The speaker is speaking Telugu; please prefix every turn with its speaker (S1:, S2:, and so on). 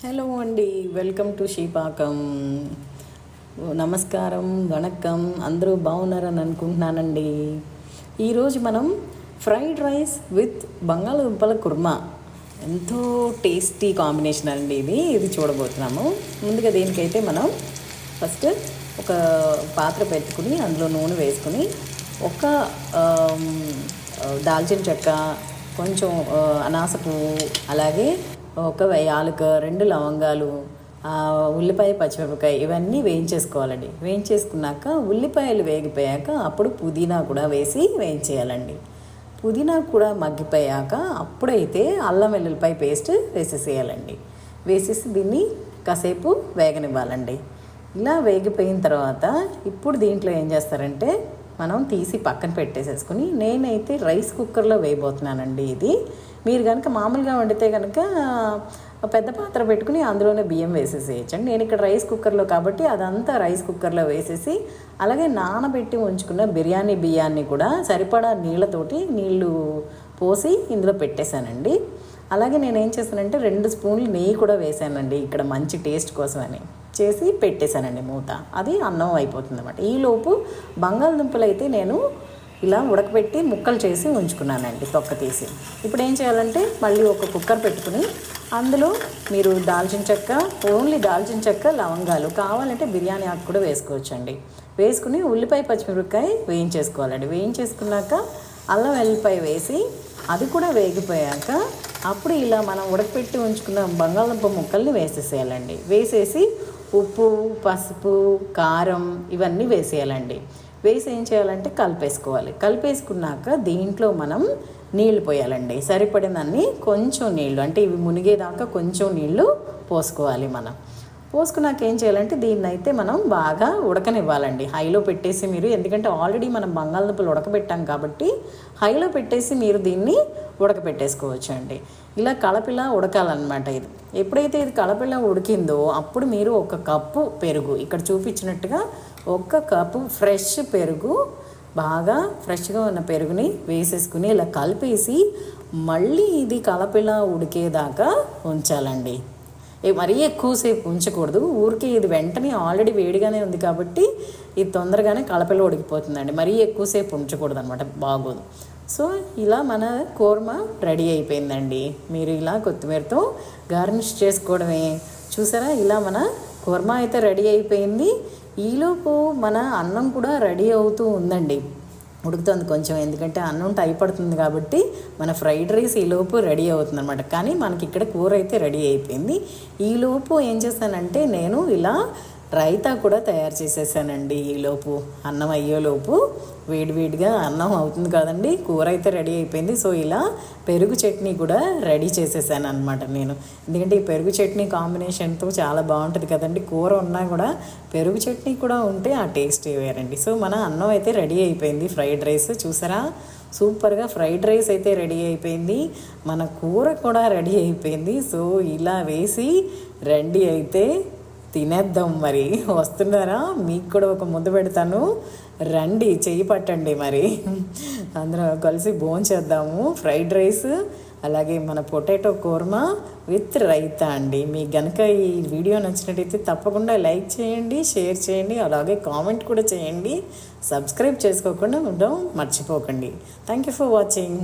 S1: హలో అండి వెల్కమ్ టు శ్రీపాకం నమస్కారం వణకం అందరూ బాగున్నారని అనుకుంటున్నానండి. ఈరోజు మనం ఫ్రైడ్ రైస్ విత్ బంగాళదుంపల కుర్మా. ఎంతో టేస్టీ కాంబినేషన్ అండి ఇది ఇది చూడబోతున్నాము. ముందుగా దీనికైతే మనం ఫస్ట్ ఒక పాత్ర పెట్టుకుని అందులో నూనె వేసుకుని ఒక దాల్చిన చెక్క కొంచెం ఆ, అనాస పువ్వు అలాగే ఒక యాలక రెండు లవంగాలు ఉల్లిపాయ పచ్చిమిరపకాయ ఇవన్నీ వేయించేసుకోవాలండి. వేయించేసుకున్నాక ఉల్లిపాయలు వేగిపోయాక అప్పుడు పుదీనా కూడా వేసి వేయించేయాలండి. పుదీనా కూడా మగ్గిపోయాక అప్పుడైతే అల్లం వెల్లుల్లిపాయ పేస్ట్ వేసేసేయాలండి. వేసేసి దీన్ని కాసేపు వేగనివ్వాలండి. ఇలా వేగిపోయిన తర్వాత ఇప్పుడు దీంట్లో ఏం చేస్తారంటే మనం తీసి పక్కన పెట్టేసేసుకుని నేనైతే రైస్ కుక్కర్లో వేయబోతున్నానండి ఇది. మీరు కనుక మామూలుగా వండితే కనుక పెద్ద పాత్ర పెట్టుకుని అందులోనే బియ్యం వేసేసేయచ్చండి. నేను ఇక్కడ రైస్ కుక్కర్లో కాబట్టి అదంతా రైస్ కుక్కర్లో వేసేసి అలాగే నానబెట్టి ఉంచుకున్న బిర్యానీ బియ్యాన్ని కూడా సరిపడా నీళ్ళతోటి నీళ్ళు పోసి ఇందులో పెట్టేశానండి. అలాగే నేను ఏం చేశానంటే రెండు స్పూన్లు నెయ్యి కూడా వేసానండి ఇక్కడ మంచి టేస్ట్ కోసమని. చేసి పెట్టేశానండి మూత. అది అన్నం అయిపోతుంది అనమాట ఈలోపు బంగాళదుంపలు అయితే నేను ఇలా ఉడకబెట్టి ముక్కలు చేసి ఉంచుకున్నానండి తొక్క తీసి. ఇప్పుడు ఏం చేయాలంటే మళ్ళీ ఒక కుక్కర్ పెట్టుకుని అందులో మీరు దాల్చిన చెక్క ఓన్లీ దాల్చిన చెక్క లవంగాలు కావాలంటే బిర్యానీ ఆకు కూడా వేసుకోవచ్చండి. వేసుకుని ఉల్లిపాయ పచ్చిమిరపకాయ వేయించేసుకోవాలండి. వేయించేసుకున్నాక అల్లం వెల్లిపాయ వేసి అది కూడా వేగిపోయాక అప్పుడు ఇలా మనం ఉడకపెట్టి ఉంచుకున్న బంగాళదుంప ముక్కల్ని వేసేసేయాలండి. వేసేసి ఉప్పు పసుపు కారం ఇవన్నీ వేసేయాలండి. వేసి ఏం చేయాలంటే కలిపేసుకోవాలి. కలిపేసుకున్నాక దీంట్లో మనం నీళ్ళు పోయాలండి. సరిపడినన్ని కొంచెం నీళ్ళు అంటే ఇవి మునిగేదాకా కొంచెం నీళ్ళు పోసుకోవాలి మనం. పోసుకున్నాక ఏం చేయాలంటే దీన్ని అయితే మనం బాగా ఉడకనివ్వాలండి. హైలో పెట్టేసి మీరు ఎందుకంటే ఆల్రెడీ మనం బంగాళదుంపలు ఉడకబెట్టాం కాబట్టి హైలో పెట్టేసి మీరు దీన్ని ఉడకబెట్టేసుకోవచ్చు అండి ఇలా కలపిలా ఉడకాలన్నమాట ఇది. ఎప్పుడైతే ఇది కలపిలా ఉడికిందో అప్పుడు మీరు ఒక కప్పు పెరుగు ఇక్కడ చూపించినట్టుగా ఒక కప్పు ఫ్రెష్ పెరుగు బాగా ఫ్రెష్గా ఉన్న పెరుగుని వేసేసుకుని ఇలా కలిపేసి మళ్ళీ ఇది కలపిలా ఉడికేదాకా ఉంచాలండి. మరీ ఎక్కువసేపు ఉంచకూడదు. ఊరికే ఇది వెంటనే ఆల్రెడీ వేడిగానే ఉంది కాబట్టి ఇది తొందరగానే కలపలో ఉడికిపోతుందండి. మరీ ఎక్కువసేపు ఉంచకూడదు అనమాట బాగోదు. సో ఇలా మన కూర్మ రెడీ అయిపోయిందండి. మీరు ఇలా కొత్తిమీరతో గార్నిష్ చేసుకోవడమే. చూసారా? ఇలా మన కూర్మ అయితే రెడీ అయిపోయింది. ఈలోపు మన అన్నం కూడా రెడీ అవుతూ ఉందండి. ఉడుకుతుంది కొంచెం. ఎందుకంటే అన్నం టై పడుతుంది కాబట్టి మన ఫ్రైడ్ రైస్ ఈలోపు రెడీ అవుతుంది అనమాట కానీ మనకి ఇక్కడ కూర అయితే రెడీ అయిపోయింది. ఈలోపు ఏం చేశానంటే నేను ఇలా రైతా కూడా తయారు చేసేసానండి ఈలోపు అన్నం అయ్యేలోపు వేడివేడిగా అన్నం అవుతుంది కదండి కూర అయితే రెడీ అయిపోయింది. సో ఇలా పెరుగు చట్నీ కూడా రెడీ చేసేసాను అనమాట నేను. ఎందుకంటే ఈ పెరుగు చట్నీ కాంబినేషన్తో చాలా బాగుంటుంది కదండి. కూర ఉన్నా కూడా పెరుగు చట్నీ కూడా ఉంటే ఆ టేస్ట్ వేరండి. సో మన అన్నం అయితే రెడీ అయిపోయింది ఫ్రైడ్ రైస్. చూసారా? సూపర్గా ఫ్రైడ్ రైస్ అయితే రెడీ అయిపోయింది. మన కూర కూడా రెడీ అయిపోయింది. సో ఇలా వేసి రెడీ అయితే తినేద్దాం మరి. వస్తున్నారా? మీకు కూడా ఒక ముద్ద పెడతాను. రండి చెయ్యి పట్టండి మరి. అందరం కలిసి భోంచేద్దాము ఫ్రైడ్ రైస్ అలాగే మన పొటాటో కూర్మా విత్ రైతా అండి. మీకు గనక ఈ వీడియో నచ్చినట్టయితే తప్పకుండా లైక్ చేయండి షేర్ చేయండి అలాగే కామెంట్ కూడా చేయండి. సబ్స్క్రైబ్ చేసుకోకుండా ఉండడం మర్చిపోకండి. Thank you for watching.